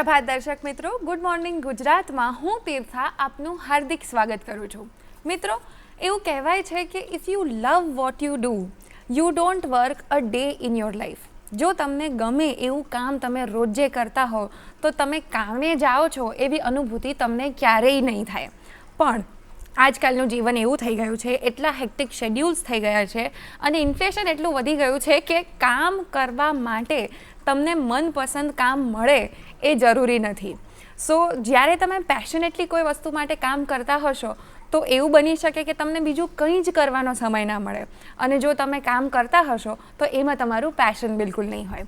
સુપ્રભાત દર્શક મિત્રો good morning ગુજરાતમાં હું તીર્થા આપનું હાર્દિક સ્વાગત કરું છું. મિત્રો, એવું કહેવાય છે કે if you love what you do you don't work a day in your life જો તમને ગમે એવું કામ તમે રોજે કરતા હો, તો તમે કામે જાઓ છો એવી અનુભૂતિ તમને ક્યારેય નહીં થાય. પણ આજકાલનું જીવન એવું થઈ ગયું છે, એટલા હેક્ટિક શેડ્યુલ્સ થઈ ગયા છે અને ઇન્ફ્લેશન એટલું વધી ગયું છે કે કામ કરવા માટે તમને મનપસંદ કામ મળે એ જરૂરી નથી. સો જ્યારે તમે પેશનેટલી કોઈ વસ્તુ માટે કામ કરતા હશો, તો એવું બની શકે કે તમને બીજું કંઈ જ કરવાનો સમય ના મળે. અને જો તમે કામ કરતા હશો, તો એમાં તમારું પેશન બિલકુલ નહીં હોય.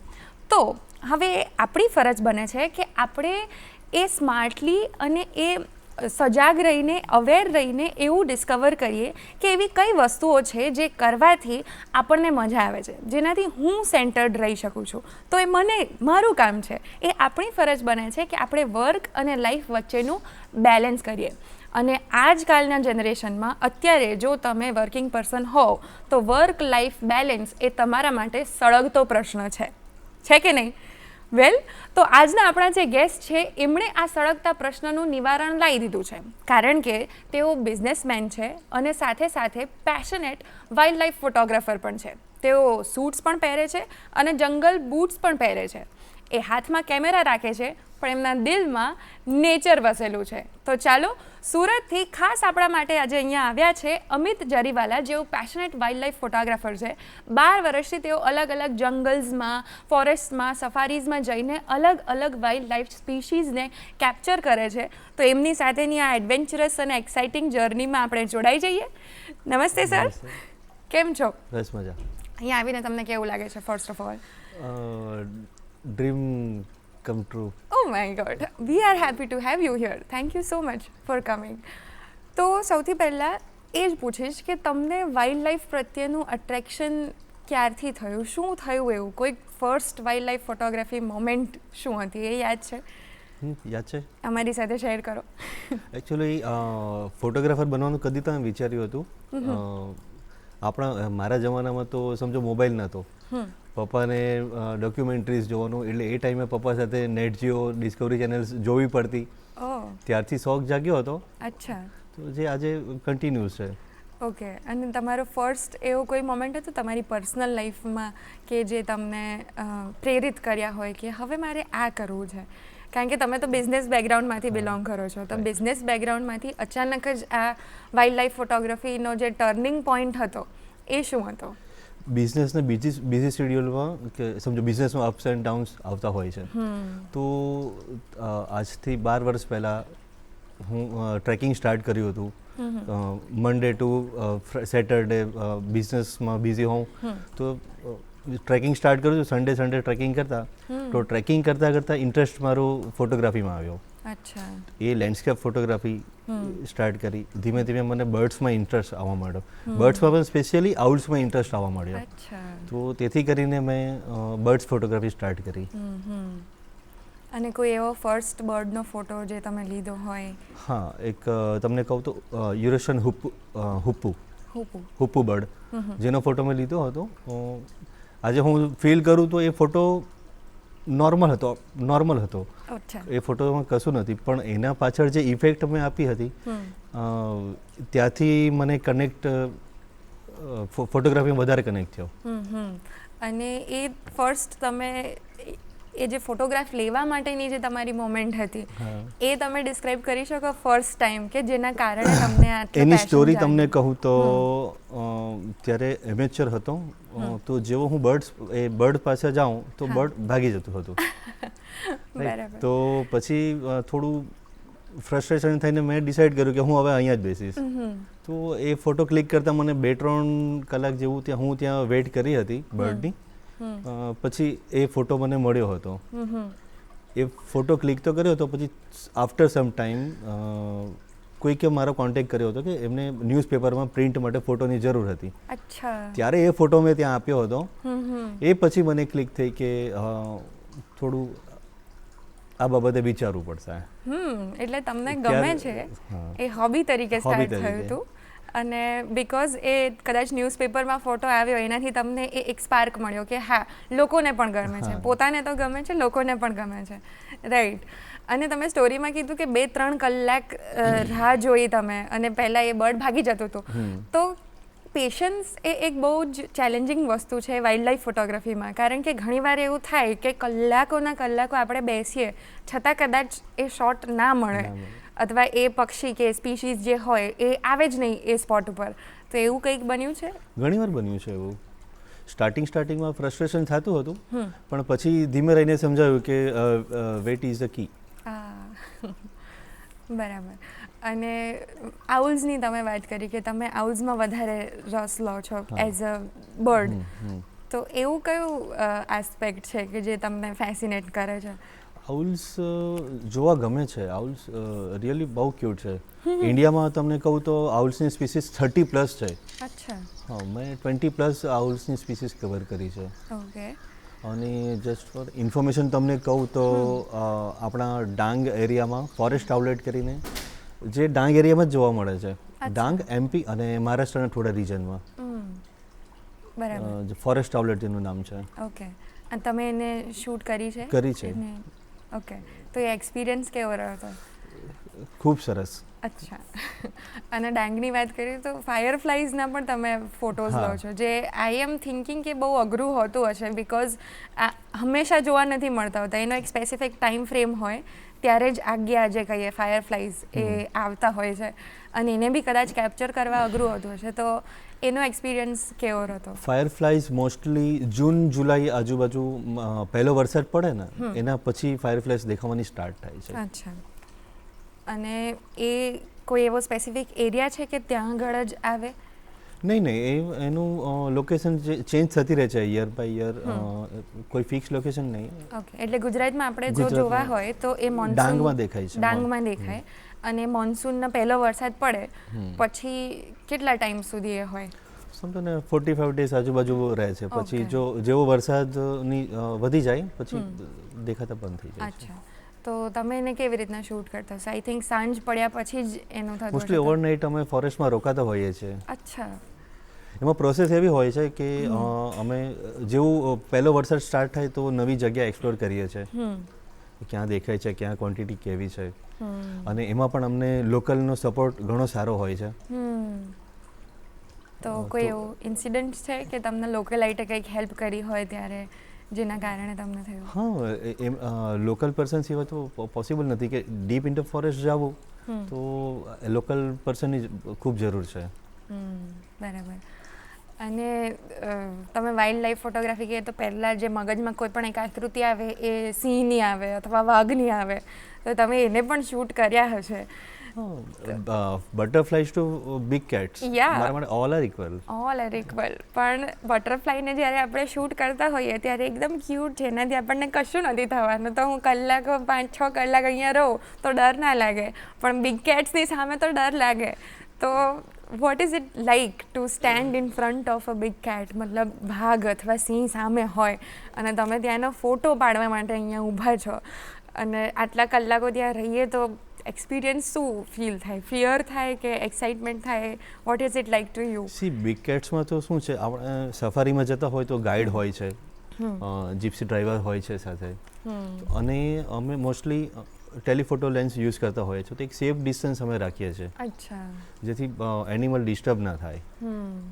તો, હવે આપણી ફરજ બને છે કે આપણે એ સ્માર્ટલી અને એ સજાગ રહીને અવેર રહીને એવું ડિસ્કવર કરીએ કે એવી કઈ વસ્તુઓ છે જે કરવાથી આપણને મજા આવે છે. જેનાથી હું સેન્ટર્ડ રહી શકું છું. તો એ મને, મારું કામ છે. એ આપણી ફરજ બને છે કે આપણે વર્ક અને લાઈફ વચ્ચેનું બેલેન્સ કરીએ. અને આજકાલના જનરેશનમાં અત્યારે જો તમે વર્કિંગ પર્સન હોવ, તો વર્ક લાઈફ બેલેન્સ એ તમારા માટે સળગતો પ્રશ્ન છે. છે કે નહીં? વેલ, તો આજના આપણા જે ગેસ્ટ છે, એમણે આ સળગતા પ્રશ્નનું નિવારણ લાવી દીધું છે. કારણ કે તેઓ બિઝનેસમેન છે અને સાથે સાથે પેશનેટ વાઇલ્ડ લાઈફ ફોટોગ્રાફર પણ છે. તેઓ સૂટ્સ પણ પહેરે છે અને જંગલ બૂટ્સ પણ પહેરે છે. એ હાથમાં કેમેરા રાખે છે પણ એમના દિલમાં નેચર વસેલું છે. તો ચાલો સુરતથી ખાસ આપણા માટે આજે અહીંયા આવ્યા છે અમિત જરીવાલા જેઓ પેશનેટ વાઇલ્ડ લાઈફ ફોટોગ્રાફર છે. બાર વર્ષથી તેઓ અલગ અલગ જંગલ્સમાં ફોરેસ્ટમાં સફારીઝમાં જઈને અલગ અલગ વાઇલ્ડ લાઈફ સ્પીશીઝને કેપ્ચર કરે છે. તો એમની સાથેની આ એડવેન્ચરસ અને એક્સાઇટિંગ જર્નીમાં આપણે જોડાઈ જઈએ. નમસ્તે સર કેમ છો? બસ મજા. અહીંયા આવીને તમને કેવું લાગે છે first of all dream come true oh my God. We are happy to have you here thank you so much for coming તો સૌથી પહેલાં એ જ પૂછીશ કે તમને વાઇલ્ડ લાઈફ પ્રત્યેનું અટ્રેક્શન ક્યારથી થયું? શું થયું એવું? કોઈક first wildlife photography moment શું હતી? એ યાદ છે? યાદ છે. અમારી સાથે શેર કરો. એકચ્યુઅલી ફોટોગ્રાફર બનવાનું કદી તમે વિચાર્યું હતું. આપણા મારા જમાનામાં તો સમજો મોબાઈલ નહોતો પપ્પાને ડોક્યુમેન્ટરીઝ જોવાનું. એટલે એ ટાઈમે પપ્પા સાથે નેટ જીઓ ડિસ્કવરી ચેનલ્સ જોવી પડતી. ત્યારથી શોખ જાગ્યો હતો. અચ્છા. તો જે આજે કન્ટિન્યુ છે. ઓકે. અને તમારો ફર્સ્ટ એવો કોઈ મોમેન્ટ હતો તમારી પર્સનલ લાઈફમાં કે જે તમને પ્રેરિત કર્યા હોય કે હવે મારે આ કરવું છે? કારણ કે તમે તો બિઝનેસ બેકગ્રાઉન્ડમાંથી બિલોંગ કરો છો. તો બિઝનેસ બેકગ્રાઉન્ડમાંથી અચાનક જ આ વાઇલ્ડ લાઈફ ફોટોગ્રાફીનો જે ટર્નિંગ પોઈન્ટ હતો એ શું હતો? બિઝનેસને બીજી બીજી શેડ્યુલમાં કે સમજો બિઝનેસમાં અપ્સ એન્ડ ડાઉન્સ આવતા હોય છે. તો આજથી બાર વર્ષ પહેલાં હું ટ્રેકિંગ સ્ટાર્ટ કર્યું હતું. મંડે ટુ સેટરડે બિઝનેસમાં બિઝી હોઉં. તો ટ્રેકિંગ સ્ટાર્ટ કરું છું સન્ડે સન્ડે ટ્રેકિંગ કરતા. તો ટ્રેકિંગ કરતાં કરતાં ઇન્ટરેસ્ટ મારો ફોટોગ્રાફીમાં આવ્યો. અચ્છા. એ લેન્ડસ્કેપ ફોટોગ્રાફી સ્ટાર્ટ કરી. ધીમે ધીમે મને બર્ડ્સમાં ઇન્ટરેસ્ટ આવવા માંડ્યો. બર્ડ્સમાં પણ સ્પેશિયલી આઉલ્સમાં ઇન્ટરેસ્ટ આવવા માંડ્યો. તો તેથી કરીને મેં બર્ડ્સ ફોટોગ્રાફી સ્ટાર્ટ કરી. અને કોઈ એવો ફર્સ્ટ બર્ડનો ફોટો જે તમે લીધો હોય? હા એક તમને કહું તો યુરેશન હુપ્પુ હુપ્પુ હુપ્પુ બર્ડ જેનો ફોટો મેં લીધો હતો. આજે હું ફીલ કરું તો એ ફોટો નોર્મલ હતો નોર્મલ હતો. એ ફોટોમાં કશું નથી પણ એના પાછળ જે ઇફેક્ટ મેં આપી હતી ત્યાંથી મને કનેક્ટ ફોટોગ્રાફીમાં વધારે કનેક્ટ થયો. અને એ ફર્સ્ટ તમે એ- જે ફોટોગ્રાફ લેવા માટેની જે તમારી મોમેન્ટ હતી એ તમે ડિસ્ક્રાઇબ કરી શકો ફર્સ્ટ ટાઈમ કે જેના કારણે તમને એની સ્ટોરી તમને કહું તો ત્યારે એમેચર હતો તો જેવો હું બર્ડ્સ એ બર્ડ પાસે જાઉં તો બર્ડ ભાગી જતું હતું. તો પછી થોડું ફ્રસ્ટ્રેશન થઈને મેં ડિસાઈડ કર્યું કે હું હવે અહીંયા જ બેસીશ. તો એ ફોટો ક્લિક કરતાં મને બે ત્રણ કલાક જેવું ત્યાં હું ત્યાં વેઇટ કરી હતી બર્ડની પછી એ ફોટો મને મળ્યો હતો. એ ફોટો ક્લિક તો કર્યો હતો પછી આફ્ટર સમ ટાઈમ કોઈકે મારો કોન્ટેક્ટ કર્યો હતો કે એમને ન્યૂઝપેપરમાં પ્રિન્ટ માટે ફોટોની જરૂર હતી. અચ્છા. ત્યારે એ ફોટો મેં ત્યાં આપ્યો હતો. એ પછી મને ક્લિક થઈ કે થોડું આ બાબતે વિચારવું પડશે. હમ એટલે તમને ગમે છે. એ હોબી તરીકે સ્ટાર્ટ થયું હતું અને બિકોઝ એ કદાચ ન્યૂઝપેપરમાં ફોટો આવ્યો એનાથી તમને એ એક સ્પાર્ક મળ્યો કે હા લોકોને પણ ગમે છે. પોતાને તો ગમે છે લોકોને પણ ગમે છે. રાઈટ અને તમે સ્ટોરીમાં કીધું કે બે ત્રણ કલાક રાહ જોઈ તમે અને પહેલાં એ બર્ડ ભાગી જતું હતું. તો પેશન્સ એ એક બહુ જ ચેલેન્જિંગ વસ્તુ છે વાઇલ્ડ લાઈફ ફોટોગ્રાફીમાં કારણ કે ઘણીવાર એવું થાય કે કલાકોના કલાકો આપણે બેસીએ છતાં કદાચ એ શોટ ના મળે. અથવા એ પક્ષી કે સ્પીશીઝ જે હોય એ આવે જ નહીં એ સ્પોટ ઉપર. તો એવું કંઈક બન્યું છે? ઘણીવાર બન્યું છે એવું. સ્ટાર્ટિંગ સ્ટાર્ટિંગમાં ફ્રસ્ટ્રેશન થતું હતું પણ પછી ધીમે રહીને સમજાયું કે વેટ ઇઝ ધ કી બરાબર. અને આઉલ્સની તમે વાત કરી કે તમે આઉલ્સમાં વધારે રસ લો છો એઝ અ બર્ડ તો એવું કયું આસ્પેક્ટ છે કે જે તમને ફેસિનેટ કરે છે? આઉલ્સ જોવા ગમે છે. આઉલ્સ રિયલી બહુ ક્યુટ છે. ઇન્ડિયામાં તમને કહું તો આઉલ્સની સ્પીસીસ થર્ટી પ્લસ છે. અચ્છા. હા મેં ટ્વેન્ટી પ્લસ આઉલ્સની સ્પીસીસ કવર કરી છે. ઓકે અને જસ્ટ ફોર ઇન્ફોર્મેશન તમને કહું તો આપણા ડાંગ એરિયામાં ફોરેસ્ટ આઉટલેટ કરીને જે ડાંગ એરિયામાં જ જોવા મળે છે. ડાંગ એમપી અને મહારાષ્ટ્રના થોડા રિજનમાં બરાબર. ફોરેસ્ટ આઉટલેટ એનું નામ છે. ઓકે અને તમે એને શૂટ કરી છે? કરી છે. ઓકે તો એ એક્સપિરિયન્સ કેવો રહ્યો હતો? ખૂબ સરસ. અચ્છા. અને ડાંગની વાત કરીએ તો ફાયરફ્લાઇઝના પણ તમે ફોટોઝ લો છો જે આઈ એમ થિંકિંગ કે બહુ અઘરું હોતું હશે બિકોઝ આ હંમેશા જોવા નથી મળતા હોતા. એનો એક સ્પેસિફિક ટાઈમ ફ્રેમ હોય ત્યારે જ આજ્ઞા જે કહીએ ફાયરફ્લાઇઝ એ આવતા હોય છે. અને એને બી કદાચ કેપ્ચર કરવા અઘરું હોતું હશે. તો એનો એક્સપિરિયન્સ કેવો હતો? ફાયરફ્લાઇઝ મોસ્ટલી જૂન જુલાઈ આજુબાજુ પહેલો વરસાદ પડે ને એના પછી ફાયરફ્લાઇઝ દેખાવાની સ્ટાર્ટ થાય છે. અચ્છા. અને એ કોઈ એવો સ્પેસિફિક એરિયા છે કે ત્યાં આગળ જ આવે? નહીં નહીં એ એનું લોકેશન ચેન્જ થતી રહે છે યર બાય યર કોઈ ફિક્સ લોકેશન નહીં. ઓકે એટલે ગુજરાતમાં આપણે જો જોવા હોય તો એ મોન્સૂન ડાંગમાં દેખાય છે ડાંગમાં દેખાય. અને મોન્સૂનનો પહેલો વરસાદ પડે પછી કેટલા ટાઈમ સુધી એ હોય? સમજો ને ફોર્ટી ફાઈવ ડેઝ આજુબાજુ રહે છે. પછી જો જેવો વરસાદની વધી જાય પછી દેખાતા બંધ થઈ જાય છે. અચ્છા. તો તમે એને કેવી રીતના શૂટ કરતા હશો? આઈ થિંક સાંજ પડ્યા પછી જ એનું થતું મોસ્ટલી ઓવરનાઇટ અમે ફોરેસ્ટમાં રોકાતા હોઈએ છીએ અચ્છા. એમાં પ્રોસેસ એવી હોય છે કે અમે જેવું પહેલો વરસાદ સ્ટાર્ટ થાય તો નવી જગ્યા એક્સપ્લોર કરીએ છીએ ક્યાં દેખાય છે ક્યાં ક્વોન્ટિટી કેવી છે. અને એમાં પણ અમને લોકલનો સપોર્ટ ઘણો સારો હોય છે. તો કોઈ એવો ઇન્સિડન્ટ છે કે તમને લોકલાઇટે કંઈક હેલ્પ કરી હોય ત્યારે જેના કારણે તમને થયું? હા એમ લોકલ પર્સન સિવાય તો પોસિબલ નથી કે ડીપ ઇન્ટુ ફોરેસ્ટ જવું. તો લોકલ પર્સનની ખૂબ જરૂર છે. બરાબર. અને તમે વાઇલ્ડ લાઈફ ફોટોગ્રાફી કહીએ તો પહેલાં જે મગજમાં કોઈ પણ એક આકૃતિ આવે એ સિંહની આવે અથવા વાઘની આવે તો તમે એને પણ શૂટ કર્યા હશે. બટરફ્લાઇઝ ટુ બિગ કેટ્સ યા મારા માટે all are equal all are equal પણ બટરફ્લાયને જ્યારે આપણે શૂટ કરતા હોઈએ ત્યારે એકદમ ક્યુટ છે. એનાથી આપણને કશું નથી થવાનું. તો હું કલાક પાંચ છ કલાક અહીંયા રહું તો ડર ના લાગે. પણ બિગ કેટ્સની સામે તો ડર લાગે. તો what is it like to stand in front of a big cat મતલબ ભાગ અથવા સિંહ સામે હોય અને તમે ત્યાંનો ફોટો પાડવા માટે અહીંયા ઊભા છો. અને આટલા કલાકો ત્યાં રહીએ તો એક્સપિરિયન્સ શું ફીલ થાય? ફિયર થાય કે એક્સાઇટમેન્ટ થાય? What is it like to you see big કેટ્સમાં તો શું છે આપણે સફારીમાં જતા હોય તો ગાઈડ હોય છે. જીપ્સી ડ્રાઈવર હોય છે સાથે. અને અમે મોસ્ટલી ટેલિફોટો લેન્સ યુઝ કરતા હોઈએ છીએ. તો એક સેફ ડિસ્ટન્સ અમે રાખીએ છીએ. અચ્છા. જેથી એનિમલ ડિસ્ટર્બ ના થાય. હમ.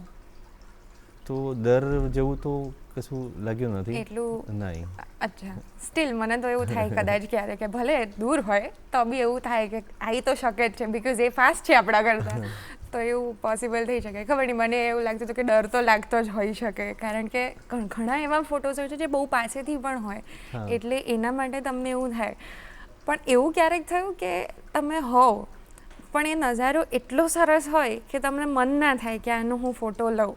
તો દર જેવું તો કશું લાગ્યું નથી? એટલું નહીં. અચ્છા. સ્ટીલ મને તો એવું થાય કદાચ ક્યારે કે ભલે દૂર હોય તો બી એવું થાય કે આવી તો શકે જ છે બીકોઝ એ ફાસ્ટ છે આપણા કરતાં. તો એવું પોસિબલ થઈ શકે. ખબર નહીં મને એવું લાગતું હતું કે ડર તો લાગતો જ હોઈ શકે. કારણ કે ઘણા એવા ફોટોસ હોય છે જે બહુ પાસેથી પણ હોય. એટલે એના માટે તમને એવું થાય પણ એવું ક્યારેક થયું કે તમે હોવ પણ એ નજારો એટલો સરસ હોય કે તમને મન ના થાય કે આનો હું ફોટો લઉં.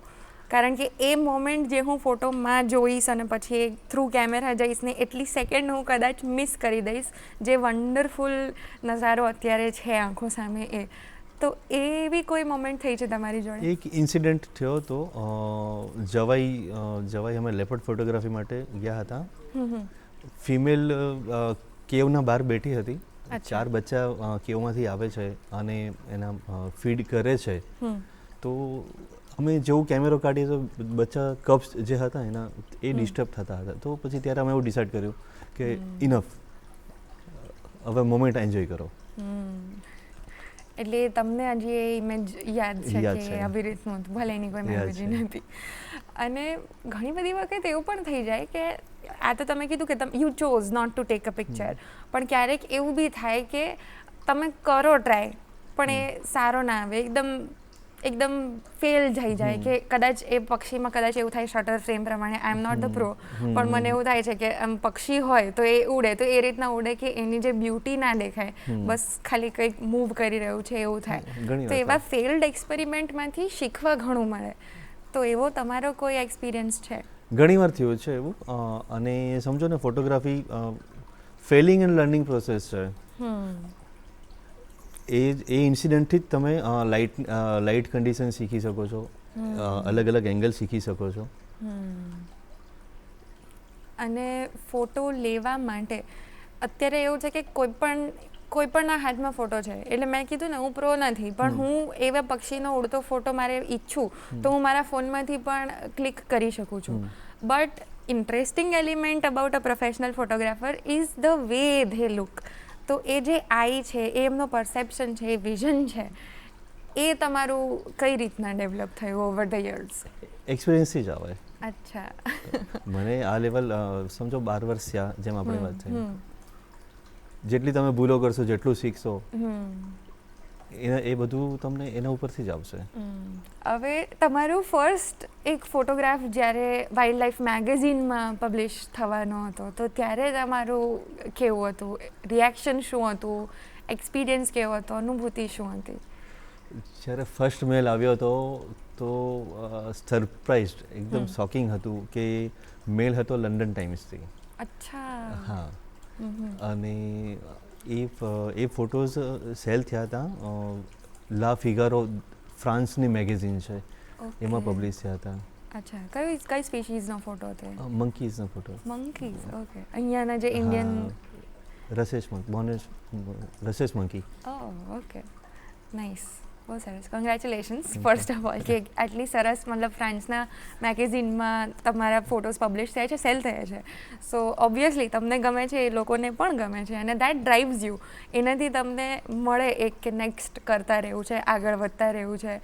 કારણ કે એ મોમેન્ટ જે હું ફોટોમાં જોઈશ અને પછી થ્રુ કેમેરા જઈશ ને એટલી સેકન્ડ હું કદાચ મિસ કરી દઈશ જે વન્ડરફુલ નજારો અત્યારે છે આંખો સામે એ. તો એવી કોઈ મોમેન્ટ થઈ છે તમારી જોડે? એક ઇન્સિડન્ટ થયો હતો જવાઈ જવાઈ અમે લેપર્ડ ફોટોગ્રાફી માટે ગયા હતા. ફિમેલ કેવના બહાર બેઠી હતી. ચાર બચ્ચા કેવમાંથી આવે છે અને એના ફીડ કરે છે. તો અમે જેવું કેમેરો કાઢીએ તો બચ્ચા કપ્સ જે હતા એના એ ડિસ્ટર્બ થતા હતા. તો પછી ત્યારે અમે એવું ડિસાઈડ કર્યું કે ઇનફ હવે મોમેન્ટ એન્જોય કરો. એટલે તમને આજે એ ઇમેજ યાદ છે કે. આવી રીતનું ભલે એની કોઈ મેમરી. નથી. અને ઘણી બધી વખત એવું પણ થઈ જાય કે આ તો તમે કીધું કે તમે you chose not to take a picture પણ ક્યારેક એવું બી થાય કે તમે કરો ટ્રાય પણ એ સારો ના આવે. એકદમ એકદમ ફેલ થઈ જાય કે કદાચ એ પક્ષીમાં કદાચ એવું થાય શટર ફ્રેમ પ્રમાણે I am not the pro પણ મને એવું થાય છે કે આમ પક્ષી હોય તો એ ઉડે તો એ રીતના ઉડે કે એની જે બ્યુટી ના દેખાય. બસ ખાલી કંઈક મૂવ કરી રહ્યું છે એવું થાય. તો એવા ફેલ્ડ એક્સપેરિમેન્ટમાંથી શીખવા ઘણું મળે. તો એવો તમારો કોઈ એક્સપિરિયન્સ છે? ઘણી વાર થયું છે એવું. અને સમજો ને photography failing and learning process છે. એ એ ઇન્સિડન્ટથી જ તમે લાઇટ લાઇટ કન્ડિશન શીખી શકો છો. અલગ અલગ એંગલ શીખી શકો છો. અને ફોટો લેવા માટે અત્યારે એવું છે કે કોઈ પણ કોઈ પણના હાથમાં ફોટો છે. એટલે મેં કીધું ને હું પ્રો નથી પણ હું એવા પક્ષીનો ઉડતો ફોટો મારે ઈચ્છું તો હું મારા ફોનમાંથી પણ ક્લિક કરી શકું છું. But interesting element about a professional photographer is the way they look. તો એ જે આઈ છે એ એમનો પરસેપ્શન છે એ વિઝન છે એ તમારું કઈ રીતના ડેવલપ થયું ઓવર ધ યર્સ એક્સપિરિયન્સથી જ આવે. અચ્છા. મને આ લેવલ સમજો બાર વર્ષ જેમ આપણે વાત થઈ. જેટલી તમે ભૂલો કરશો જેટલું શીખશો હમ. એ એ બધું તમને એના ઉપરથી જ આવશે. હવે તમારું ફર્સ્ટ એક ફોટોગ્રાફ જ્યારે વાઇલ્ડ લાઈફ મેગેઝિનમાં પબ્લિશ થવાનો હતો તો ત્યારે તમારું કેવું હતું? રિએક્શન શું હતું? એક્સપિરિયન્સ કેવો હતો? અનુભૂતિ શું હતી? જ્યારે ફર્સ્ટ મેલ આવ્યો હતો તો સરપ્રાઇઝ એકદમ. શોકિંગ હતું કે મેલ હતો લંડન ટાઈમ્સથી અચ્છા. હા. અને એ એ ફોટોઝ સેલ થયા હતા લા ફિગારો ફ્રાન્સની મેગેઝિન છે. એમાં પબ્લિશ થયા હતા. અચ્છા. કઈ કઈ સ્પીશીઝનો ફોટો હતો મંકીઝનો ફોટો મંકીઝ ઓકે અહીંયાના જે Indian rhesus monkey bonnet rhesus monkey okay nice બહુ સરસ. કોંગ્રેચ્યુલેશન્સ ફર્સ્ટ ઓફ ઓલ કે આટલી સરસ મતલબ ફ્રાન્સના મેગેઝિનમાં તમારા ફોટોઝ પબ્લિશ થયા છે સેલ થયા છે. સો ઓબ્વિયસલી તમને ગમે છે એ લોકોને પણ ગમે છે અને દેટ ડ્રાઈવ્સ યુ એનાથી તમને મળે એક કે નેક્સ્ટ કરતા રહેવું છે આગળ વધતા રહેવું છે.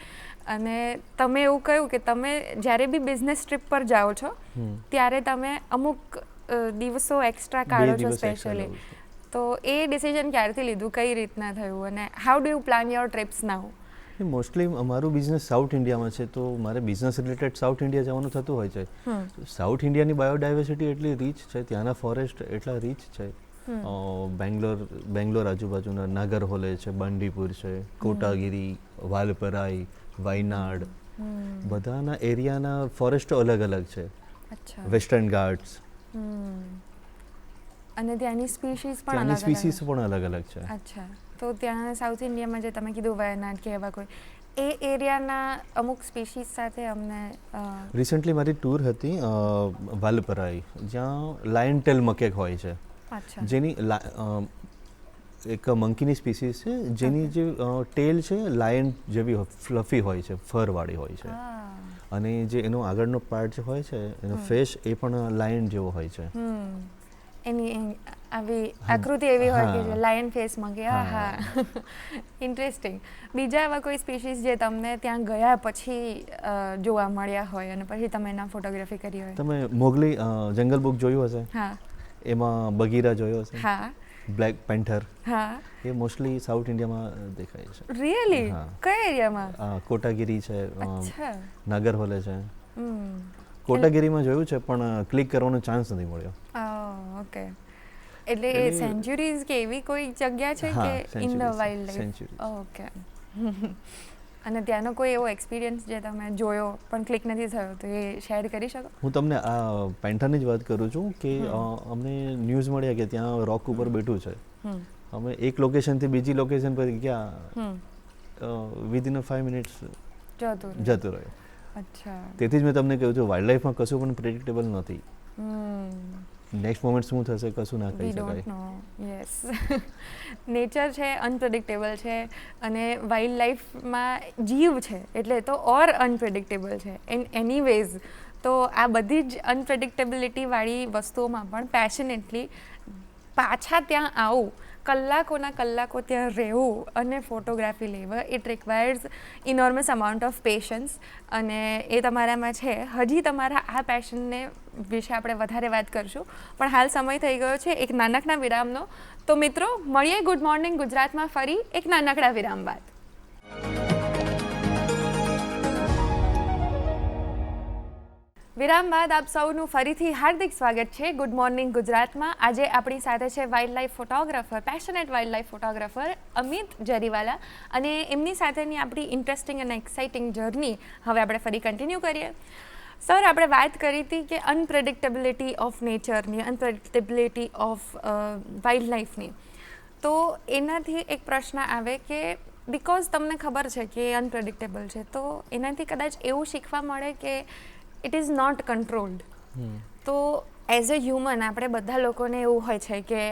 અને તમે એવું કહ્યું કે તમે જ્યારે બી બિઝનેસ ટ્રીપ પર જાઓ છો ત્યારે તમે અમુક દિવસો એક્સ્ટ્રા કાઢો છો સ્પેશિયલી તો એ ડિસિઝન ક્યારથી લીધું? કઈ રીતના થયું? અને how do you plan your trips now mostly અમારું બિઝનેસ સાઉથ ઇન્ડિયામાં છે તો મારે બિઝનેસ રિલેટેડ સાઉથ ઇન્ડિયા જવાનું થતું હોય છે. સાઉથ ઇન્ડિયાની બાયોડાયવર્સિટી એટલી રીચ છે ત્યાંના ફોરેસ્ટ એટલા રીચ છે. બેંગ્લોર બેંગ્લોર આજુબાજુના નાગરહોલે છે બાંડીપુર છે કોટાગીરી વાલપરાઈ વાયનાડ બધાના એરિયાના ફોરેસ્ટો અલગ અલગ છે. વેસ્ટર્ન ગાર્ડ્સ અને ત્યાંની સ્પીશીઝ પણ ત્યાંની સ્પીસીસ પણ અલગ અલગ છે. અચ્છા. તો ત્યાં સાઉથ ઇન્ડિયામાં જે તમે કીધું વયનાડ કે એવા કોઈ એ એરિયાના અમુક સ્પીશીઝ સાથે અમને રિસન્ટલી મારી ટૂર હતી વાલપરાઈ જ્યાં લાયન ટેલ મકેક હોય છે. જેની એક મંકીની સ્પીસીસ છે જેની જે ટેલ છે લાયન જેવી ફ્લફી હોય છે ફરવાળી હોય છે. અને જે એનો આગળનો પાર્ટ જે હોય છે એનો ફેસ એ પણ લાયન જેવો હોય છે. એની આવી આકૃતિ એવી હોય કે લાયન ફેસ માંગે હા હા. ઇન્ટરેસ્ટિંગ બીજા એવા કોઈ સ્પીશીઝ જે તમને ત્યાં ગયા પછી જોવા મળ્યા હોય અને પછી તમે એના ફોટોગ્રાફી કરી હોય? તમે મોગલી જંગલ બુક જોયું હશે? હા. એમાં બગીરા જોયો હશે? હા. બ્લેક પેન્થર હા. એ મોસ્ટલી સાઉથ ઇન્ડિયામાં દેખાય છે. રિયલી. કયા એરિયામાં કોટાગીરી છે નાગરહોલે છે. કોટાગીરીમાં જોયું છે પણ ક્લિક કરવાનો ચાન્સ નથી મળ્યો. ઓકે. એટલે સેન્ચુરીઝ કે એવી કોઈ જગ્યા છે કે in the wildlife? Okay. અને ત્યાંનો કોઈ એવો એક્સપિરિયન્સ જે તમે જોયો પણ ક્લિક નથી થયો તો એ શેર કરી શકો? હું તમને આ પેન્થરની જ વાત કરું છું કે અમને ન્યૂઝ મળ્યા કે ત્યાં રોક ઉપર બેઠું છે. અમે એક લોકેશનથી બીજી લોકેશન પર ગયા. વિધિન અ ફાઈવ મિનિટ્સ જતું રહ્યું. તેથી જ મેં તમને કહ્યું છું વાઇલ્ડ લાઈફમાં કશું પણ પ્રેડિક્ટેબલ નથી નેક્સ્ટ મોમેન્ટ શું થશે કશું ના કહી શકાય. યસ નેચર છે અનપ્રેડિક્ટેબલ છે અને વાઇલ્ડ લાઈફમાં જીવ છે એટલે તો ઓર અનપ્રેડિક્ટેબલ છે. ઇન એની વેઝ તો આ બધી જ અનપ્રેડિક્ટેબિલિટીવાળી વસ્તુઓમાં પણ પેશનેટલી પાછા ત્યાં આવું. કલાકોના કલાકો ત્યાં રહેવું અને ફોટોગ્રાફી લેવા it requires enormous amount of patience અને એ તમારામાં છે. હજી તમારા આ પેશનને વિશે આપણે વધારે વાત કરશું. પણ હાલ સમય થઈ ગયો છે એક નાનકડા વિરામનો. તો મિત્રો, મળીએ ગુડ મોર્નિંગ ગુજરાતમાં ફરી એક નાનકડા વિરામ બાદ. વિરામ બાદ આપ સૌનું ફરીથી હાર્દિક સ્વાગત છે. ગુડ મોર્નિંગ ગુજરાતમાં. આજે આપણી સાથે છે wildlife photographer passionate wildlife photographer Amit Jariwala અને એમની સાથેની આપણી ઇન્ટરેસ્ટિંગ અને એક્સાઇટિંગ જર્ની હવે આપણે ફરી કન્ટિન્યુ કરીએ. સર આપણે વાત કરી હતી કે અનપ્રેડિક્ટેબિલિટી ઓફ નેચરની અનપ્રેડિક્ટેબિલિટી ઓફ વાઇલ્ડ લાઈફની તો એનાથી એક પ્રશ્ન આવે કે બિકોઝ તમને ખબર છે કે અનપ્રેડિક્ટેબલ છે, તો એનાથી કદાચ એવું શીખવા મળે કે ઇટ ઇઝ નોટ કંટ્રોલ્ડ તો એઝ અ હ્યુમન આપણે બધા લોકોને એવું હોય છે કે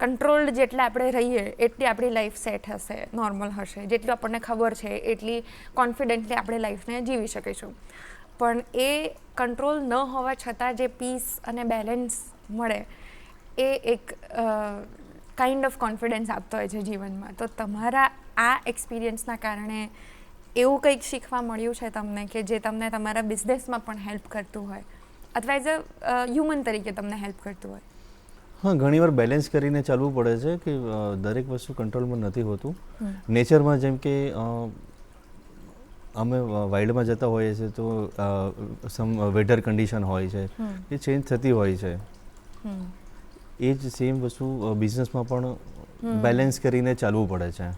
કંટ્રોલ્ડ જેટલા આપણે રહીએ એટલી આપણી લાઈફ સેટ હશે નોર્મલ હશે. જેટલું આપણને ખબર છે એટલી કોન્ફિડન્ટલી આપણે લાઈફને જીવી શકીશું. પણ એ કંટ્રોલ ન હોવા છતાં જે પીસ અને બેલેન્સ મળે એ એક કાઇન્ડ ઓફ કોન્ફિડન્સ આપતો હોય છે જીવનમાં. તો તમારા આ એક્સપિરિયન્સના કારણે એવું કંઈક શીખવા મળ્યું છે તમને કે જે તમને તમારા બિઝનેસમાં પણ હેલ્પ કરતું હોય? અથવા એઝ અ હ્યુમન તરીકે તમને હેલ્પ કરતું હોય? હા ઘણીવાર બેલેન્સ કરીને ચાલવું પડે છે કે દરેક વસ્તુ કંટ્રોલમાં નથી હોતું. નેચરમાં જેમ કે અમે વાઇલ્ડમાં જતા હોઈએ છીએ તો સમ વેધર કન્ડિશન હોય છે એ ચેન્જ થતી હોય છે. એ જ સેમ વસ્તુ બિઝનેસમાં પણ બેલેન્સ કરીને ચાલવું પડે છે.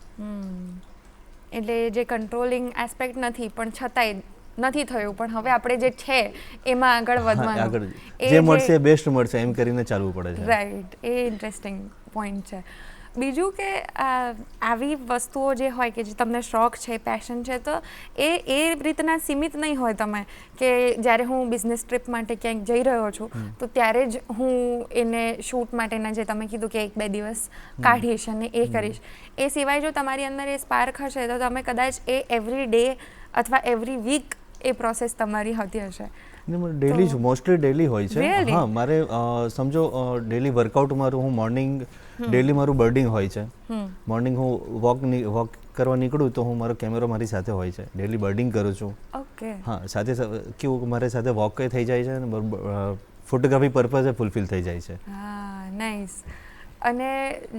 એટલે જે કંટ્રોલિંગ એસ્પેક્ટ નથી પણ છતાંય નથી થયું. પણ હવે આપણે જે છે એમાં આગળ વધવાનું. જે. મળશે બેસ્ટ મળશે એમ કરીને ચાલવું પડે છે. રાઈટ એ ઇન્ટરેસ્ટિંગ પોઈન્ટ છે. બીજું કે આવી વસ્તુઓ જે હોય કે જે તમને શોખ છે પેશન છે તો એ એ રીતના સીમિત નહીં હોય તમે. કે જ્યારે હું બિઝનેસ ટ્રીપ માટે ક્યાંક જઈ રહ્યો છું તો ત્યારે જ હું એને શૂટ માટેના જે તમે કીધું કે એક બે દિવસ કાઢીશ અને એ કરીશ. એ સિવાય જો તમારી અંદર એ સ્પાર્ક હશે તો તમે કદાચ એ એવરી ડે અથવા એવરી વીક એ પ્રોસેસ તમારી હતી હશે. ડેલી જ મોસ્ટલી ડેલી હોય છે. હા મારે સમજો ડેલી વર્કઆઉટ મારું હું મોર્નિંગ ડેલી મારું બર્ડિંગ હોય છે. મોર્નિંગ હું વોક વોક કરવા નીકળું તો હું મારો કેમેરો મારી સાથે હોય છે. ડેલી બર્ડિંગ કરું છું. ઓકે હા સાથે સાથે કેવું મારી સાથે વોક થઈ જાય છે અને ફોટોગ્રાફી પર્પઝે ફૂલફિલ થઈ જાય છે. હા નાઇસ અને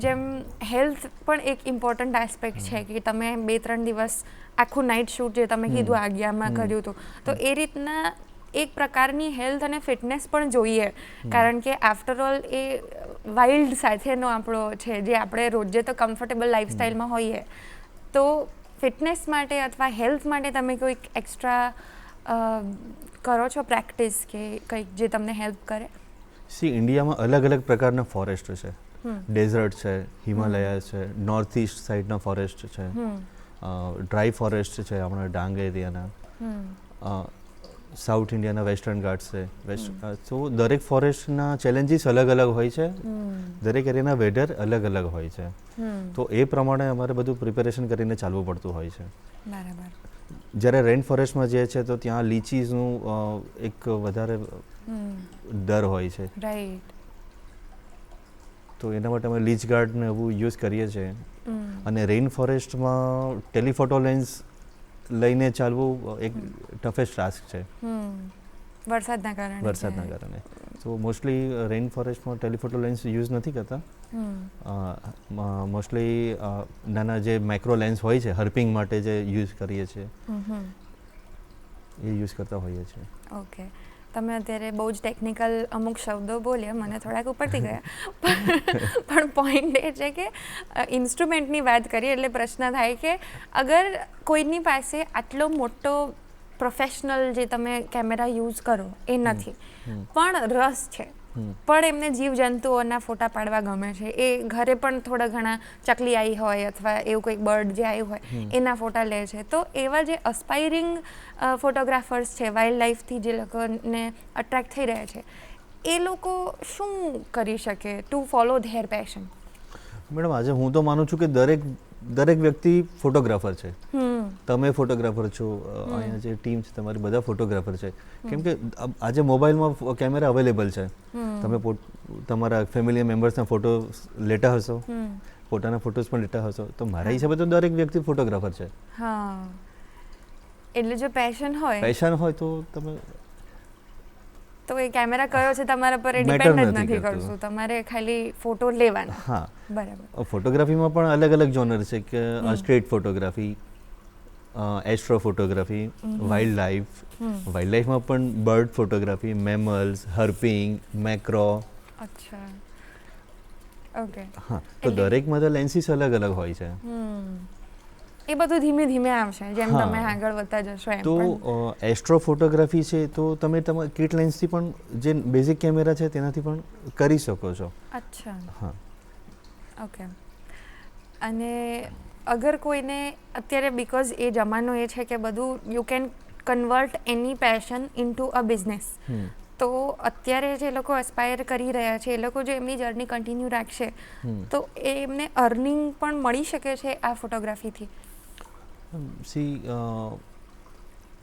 જેમ હેલ્થ પણ એક ઇમ્પોર્ટન્ટ એસ્પેક્ટ છે કે તમે બે ત્રણ દિવસ આખું નાઇટ શૂટ જે તમે કીધું આગિયામાં કર્યું હતું તો એ રીતના એક પ્રકારની હેલ્થ અને ફિટનેસ પણ જોઈએ. કારણ કે આફ્ટર ઓલ એ વાઇલ્ડ સાથેનો આપણો છે જે આપણે રોજે તો કમ્ફર્ટેબલ લાઈફસ્ટાઈલમાં હોઈએ. તો ફિટનેસ માટે અથવા હેલ્થ માટે તમે કોઈક એક્સ્ટ્રા કરો છો પ્રેક્ટિસ કે કંઈક જે તમને હેલ્પ કરે? સી ઇન્ડિયામાં અલગ અલગ પ્રકારના ફોરેસ્ટ છે. ડેઝર્ટ છે હિમાલયા છે નોર્થ ઇસ્ટ સાઈડના ફોરેસ્ટ છે. ડ્રાય ફોરેસ્ટ છે આપણા ડાંગ એરિયાના. સાઉથ ઇન્ડિયાના વેસ્ટર્ન ઘાટ્સ છે વેસ્ટ તો દરેક ફોરેસ્ટના ચેલેન્જીસ અલગ અલગ હોય છે. દરેક એરિયાના વેધર અલગ અલગ હોય છે. તો એ પ્રમાણે અમારે બધું પ્રિપેરેશન કરીને ચાલવું પડતું હોય છે. બરાબર. જ્યારે રેન ફોરેસ્ટમાં જે છે તો ત્યાં લીચીઝનું એક વધારે ડર દર હોય છે. રાઈટ તો એના માટે અમે લીચ ગાર્ડને એવું યુઝ કરીએ છીએ. અને રેઇન ફોરેસ્ટમાં ટેલિફોટો લેન્સ લઈને ચાલવું એક ટફેસ્ટ ટાસ્ક છે. વરસાદના કારણે વરસાદના કારણે. સો મોસ્ટલી રેઇન ફોરેસ્ટમાં ટેલિફોટો લેન્સ યુઝ નથી કરતા મોસ્ટલી નાના જે માઇક્રો લેન્સ હોય છે હર્પિંગ માટે જે યુઝ કરીએ છીએ એ યુઝ કરતા હોઈએ છીએ. ઓકે તમે અત્યારે બહુ જ ટેકનિકલ અમુક શબ્દો બોલ્યા મને થોડાક ઉપરથી ગયા. પણ- પોઈન્ટ એ છે કે ઇન્સ્ટ્રુમેન્ટની વાત કરીએ એટલે પ્રશ્ન થાય કે અગર કોઈની પાસે આટલો મોટો પ્રોફેશનલ જે તમે કેમેરા યુઝ કરો એ નથી. પણ રસ છે. પણ એમને જીવજંતુઓના ફોટા પાડવા ગમે છે. એ ઘરે પણ થોડા ઘણા ચકલી આવી હોય અથવા એવું કંઈક બર્ડ જે આવ્યું હોય એના ફોટા લે છે. તો એવા જે અસ્પાયરિંગ ફોટોગ્રાફર્સ છે વાઇલ્ડ લાઈફથી જે લોકોને અટ્રેક્ટ થઈ રહ્યા છે એ લોકો શું કરી શકે to follow their passion madam આજે હું તો માનું છું કે દરેક દરેક વ્યક્તિ ફોટોગ્રાફર છે. તમે ફોટોગ્રાફર છો અહીંયા જે ટીમ છે તમારી બધા ફોટોગ્રાફર છે. કેમ કે આજે મોબાઈલમાં કેમેરા અવેલેબલ છે. તમે તમારા ફેમિલી મેમ્બર્સના ફોટો લેતા હશો પોતાના ફોટોસ પણ લેતા હશો તો મારા હિસાબે તો દરેક વ્યક્તિ ફોટોગ્રાફર છે. હા. એટલે જો પેશન હોય પેશન હોય તો તમે તો એ કેમેરા કયો છે તમારા પર ડિપેન્ડ જ નથી કરતું. તમારે ખાલી ફોટો લેવાનો. હા. બરાબર. ફોટોગ્રાફીમાં પણ અલગ અલગ જોનર છે કે street photography astro photography wild life wild લાઈફમાં પણ bird photography mammals herping macro અચ્છા. ઓકે હા. તો દરેકમાં તો લેન્સીસ અલગ અલગ હોય છે. એ બધું ધીમે ધીમે આવશે જેમ તમે આગળ વધતા જશો એમ તો એસ્ટ્રો ફોટોગ્રાફી છે તો તમે તમારા કિટ લેન્સથી પણ જે બેઝિક કેમેરા છે તેનાથી પણ કરી શકો છો. અચ્છા. હા. ઓકે. અને અગર કોઈને અત્યારે બીકોઝ એ જમાનો એ છે કે બધું you can convert any passion into a business તો અત્યારે જે લોકો એસ્પાયર કરી રહ્યા છે એ લોકો જો એમની જર્ની કન્ટિન્યુ રાખશે તો એ એમને અર્નિંગ પણ મળી શકે છે આ ફોટોગ્રાફીથી સી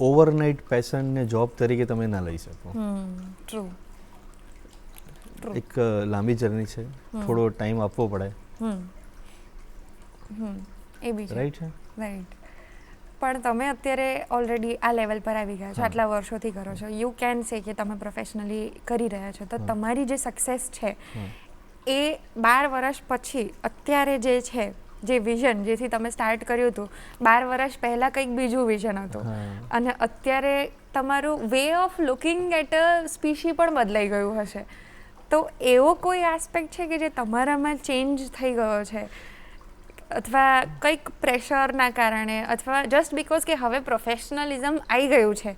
ઓવરનાઇટ પેશનને જોબ તરીકે તમે ના લઈ શકો. ટ્રુ એક લાંબી જર્ની છે. થોડો ટાઈમ આપવો પડે. એ બી રાઈટ છે? રાઈટ પણ તમે અત્યારે ઓલરેડી આ લેવલ પર આવી ગયા છો આટલા વર્ષોથી કરો છો. યુ કેન સે કે તમે પ્રોફેશનલી કરી રહ્યા છો. તો તમારી જે સક્સેસ છે એ બાર વર્ષ પછી અત્યારે જે છે જે વિઝન જેથી તમે સ્ટાર્ટ કર્યું હતું બાર વર્ષ પહેલાં કંઈક બીજું વિઝન હતું. અને અત્યારે તમારું way of looking at a species પણ બદલાઈ ગયું હશે. તો એવો કોઈ આસ્પેક્ટ છે કે જે તમારામાં ચેન્જ થઈ ગયો છે? અથવા કંઈક પ્રેશરના કારણે અથવા જસ્ટ બિકોઝ કે હવે પ્રોફેશનલિઝમ આવી ગયું છે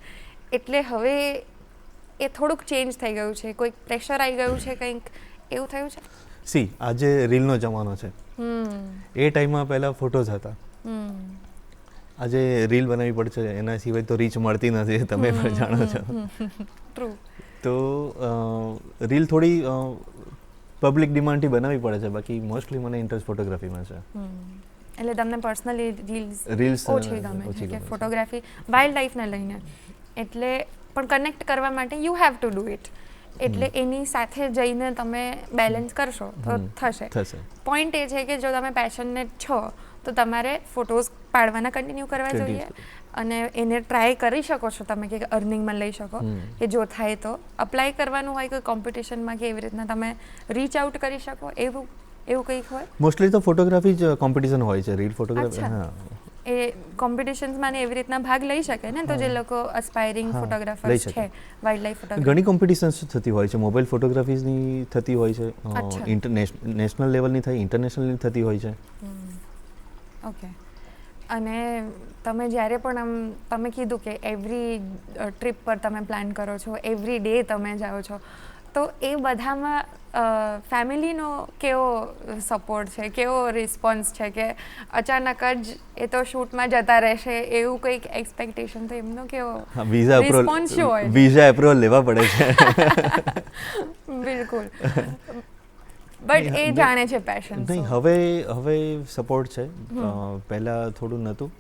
એટલે હવે એ થોડુંક ચેન્જ થઈ ગયું છે? કોઈક પ્રેશર આવી ગયું છે કંઈક? એવું થયું છે? સી આજે રીલનો જમાનો છે. એ ટાઈમમાં પહેલાં ફોટોઝ હતા. આજે રીલ બનાવવી પડશે એના સિવાય તો રીચ મળતી નથી તમે પણ જાણો છો. તો રીલ થોડી પબ્લિક ડિમાન્ડથી બનાવવી પડે છે બાકી મોસ્ટલી મને ઇન્ટરેસ્ટ ફોટોગ્રાફીમાં છે. એટલે તમને પર્સનલી રીલ્સ રીલ્સ ઓછી ગમે છે કે ફોટોગ્રાફી વાઇલ્ડ લાઈફને લઈને. એટલે પણ કનેક્ટ કરવા માટે you have to do it એટલે એની સાથે જઈને તમે બેલેન્સ કરશો તો થશે. પોઈન્ટ એ છે કે જો તમે પેશનને છો તો તમારે ફોટોઝ પાડવાના કન્ટિન્યુ કરવા જોઈએ. અને એને ટ્રાય કરી શકો છો તમે કે અર્નિંગમાં લઈ શકો. કે જો થાય તો. અપ્લાય કરવાનું હોય કોઈ કોમ્પિટિશનમાં કે એવી રીતના તમે રીચ આઉટ કરી શકો. એવું એવું કંઈક હોય? મોસ્ટલી તો ફોટોગ્રાફી જ કોમ્પિટિશન હોય છે. રીલ ફોટોગ્રાફી હા. એ કોમ્પિટિશન્સમાં ને એવી રીતના ભાગ લઈ શકે ને તો જે લોકો અસ્પાયરિંગ ફોટોગ્રાફર્સ છે વાઇલ્ડ લાઈફ ફોટોગ્રાફર ઘણી કોમ્પિટિશન્સ થતી હોય છે મોબાઈલ ફોટોગ્રાફીની થતી હોય છે. ઇન્ટરનેશનલ લેવલની થાય ઇન્ટરનેશનલની થતી હોય છે. ઓકે અને તમે જ્યારે પણ આમ તમે કીધું કે એવરી ટ્રીપ પર તમે પ્લાન કરો છો એવરી ડે તમે જાઓ છો તો એ બધામાં ફેમિલીનો કેવો સપોર્ટ છે? કેવો રિસ્પોન્સ છે કે અચાનક જ એ તો શૂટમાં જતા રહેશે એવું કંઈક એક્સપેક્ટેશન તો એમનો કેવો વિઝા રિસ્પોન્સ શું હોય? વિઝા એપ્રુવલ લેવા પડે છે. બિલકુલ. બટ એ જાણે છે પેશન નહીં હવે હવે સપોર્ટ છે. પહેલા થોડું નહોતું.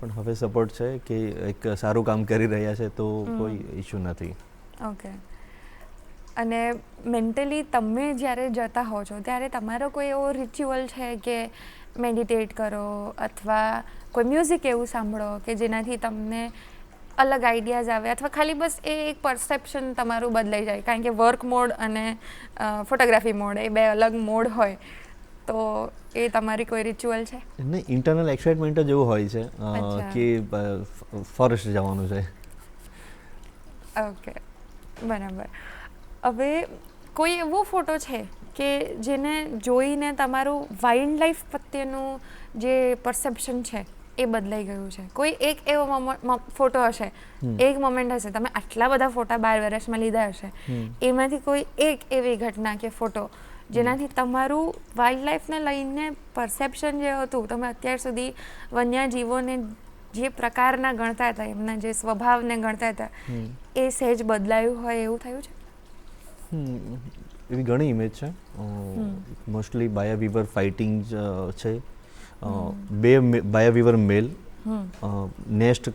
પણ હવે સપોર્ટ છે કે એક સારું કામ કરી રહ્યા છે તો કોઈ ઇશ્યુ નથી. ઓકે અને મેન્ટલી તમે જ્યારે જતા હો છો ત્યારે તમારો કોઈ એવો રિચ્યુઅલ છે કે મેડિટેટ કરો અથવા કોઈ મ્યુઝિક એવું સાંભળો કે જેનાથી તમને અલગ આઈડિયાઝ આવે અથવા ખાલી બસ એ એક પરસેપ્શન તમારું બદલાઈ જાય? કારણ કે વર્ક મોડ અને ફોટોગ્રાફી મોડ એ બે અલગ મોડ હોય. તો એ તમારી કોઈ રિચ્યુઅલ છે? નહીં ઇન્ટરનલ એક્સાઇટમેન્ટ જ એવું હોય છે કે ફોરેસ્ટ જવાનું છે. ઓકે બરાબર. હવે કોઈ એવો ફોટો છે કે જેને જોઈને તમારું વાઇલ્ડ લાઈફ પ્રત્યેનું જે પરસેપ્શન છે એ બદલાઈ ગયું છે? કોઈ એક એવો ફોટો હશે? એક મોમેન્ટ હશે તમે આટલા બધા ફોટા બાર વર્ષમાં લીધા હશે. એમાંથી કોઈ એક એવી ઘટના કે ફોટો જેનાથી તમારું વાઇલ્ડ લાઈફને લઈને પરસેપ્શન જે હતું તમે અત્યાર સુધી વન્યજીવોને જે પ્રકારના ગણતા હતા એમના જે સ્વભાવને ગણતા હતા એ સહેજ બદલાયું હોય એવું થયું છે? એવી ઘણી ઇમેજ છે. મોસ્ટલી બાયા વીવર ફાઇટિંગ છે. બે બાયા વીવર મેલ નેસ્ટ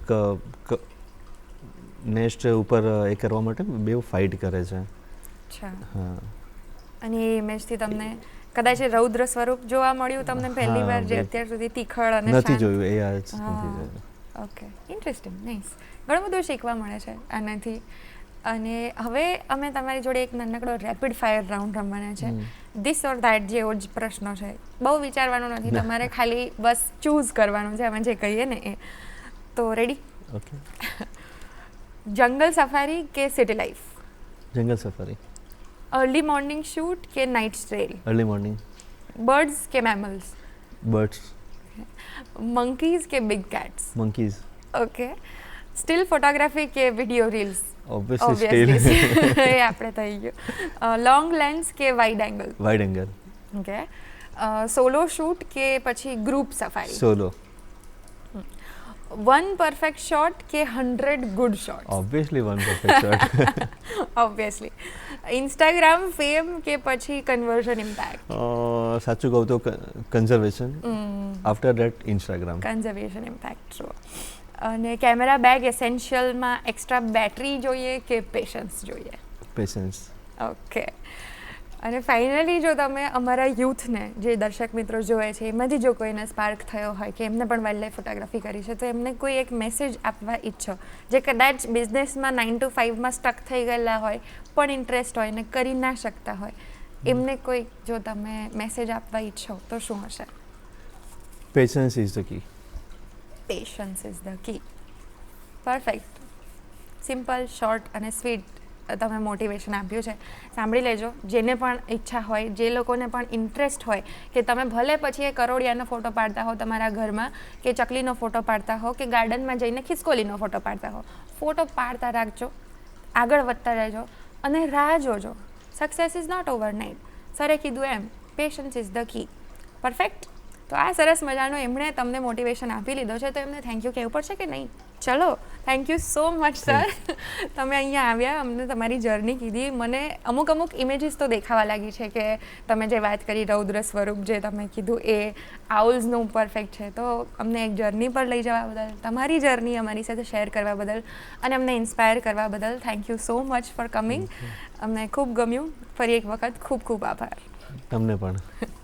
નેસ્ટ ઉપર એ કરવા માટે બે ફાઇટ કરે છે. હા. અને એ ઇમેજથી તમને કદાચ એ રૌદ્ર સ્વરૂપ જોવા મળ્યું તમને પહેલી વાર જે અત્યાર સુધી તીખળ અને નથી જોયું એ આ નથી જોયું. ઓકે ઇન્ટરેસ્ટિંગ નાઈસ ઘણું બધું શીખવા મળે છે આનાથી. અને હવે અમે તમારી જોડે એક નાનકડો રેપિડ ફાયર રાઉન્ડ રમવાના છે. ધીસ ઓર ધેટ જેવો જ પ્રશ્નો છે બહુ વિચારવાનું નથી. તમારે ખાલી બસ ચૂઝ કરવાનું છે અમે જે કહીએ ને એ. તો રેડી ઓકે જંગલ સફારી કે city life jungle safari early morning shoot કે night stroll early morning birds કે મેમલ્સ બર્ડ્સ મંકીઝ કે big cats monkeys okay still photography કે વીડિયો રીલ્સ ઓબ્વિયસલી સ્ટીલ એ આપણે થઈ ગયું. લોંગ લેન્સ કે wide angle wide angle okay solo shoot કે પછી group safari solo one perfect shot કે hundred good shot obviously one perfect shot obviously Instagram fame કે પછી કન્વર્ઝન ઇમ્પેક્ટ સાચું કહું તો conservation after that Instagram conservation impact true અને camera bag એસેન્શિયલમાં એક્સ્ટ્રા બેટરી જોઈએ કે પેશન્સ જોઈએ? પેશન્સ ઓકે અને ફાઇનલી જો તમે અમારા યુથને જે દર્શક મિત્રો જોવે છે એમાંથી જો કોઈને સ્પાર્ક થયો હોય કે એમને પણ વાઇલ્ડ લાઈફ ફોટોગ્રાફી કરી છે તો એમને કોઈ એક મેસેજ આપવા ઈચ્છો. જે કદાચ બિઝનેસમાં નાઇન ટુ ફાઇવમાં સ્ટક થઈ ગયેલા હોય પણ ઇન્ટરેસ્ટ હોય ને કરી ના શકતા હોય એમને કોઈ જો તમે મેસેજ આપવા ઈચ્છો તો શું હશે? Patience is the key patience is the key perfect simple short અને સ્વીટ તમે મોટિવેશન આપ્યું છે. સાંભળી લેજો. જેને પણ ઈચ્છા હોય, જે લોકોને પણ ઇન્ટરેસ્ટ હોય, કે તમે ભલે પછી એ કરોડિયાનો ફોટો પાડતા હો તમારા ઘરમાં, કે ચકલીનો ફોટો પાડતા હો, કે ગાર્ડનમાં જઈને ખિસકોલીનો ફોટો પાડતા હો. ફોટો પાડતા રાખજો. આગળ વધતા રહેજો. અને રાહ જોજો. Success is not overnight સરે કીધું એમ patience is the key perfect તો આ સરસ મજાનો એમણે તમને મોટિવેશન આપી લીધો છે તો એમને થેન્ક યુ કહેવું પડશે કે નહીં? ચલો thank you so much sir તમે અહીંયા આવ્યા અમને તમારી જર્ની કીધી. મને અમુક અમુક ઇમેજીસ તો દેખાવા લાગી છે કે તમે જે વાત કરી રૌદ્ર સ્વરૂપ જે તમે કીધું એ આઉલ્સનું પરફેક્ટ છે. તો અમને એક જર્ની પર લઈ જવા બદલ તમારી જર્ની અમારી સાથે શેર કરવા બદલ અને અમને ઇન્સ્પાયર કરવા બદલ thank you so much for coming અમને ખૂબ ગમ્યું. ફરી એક વખત ખૂબ ખૂબ આભાર. તમને પણ.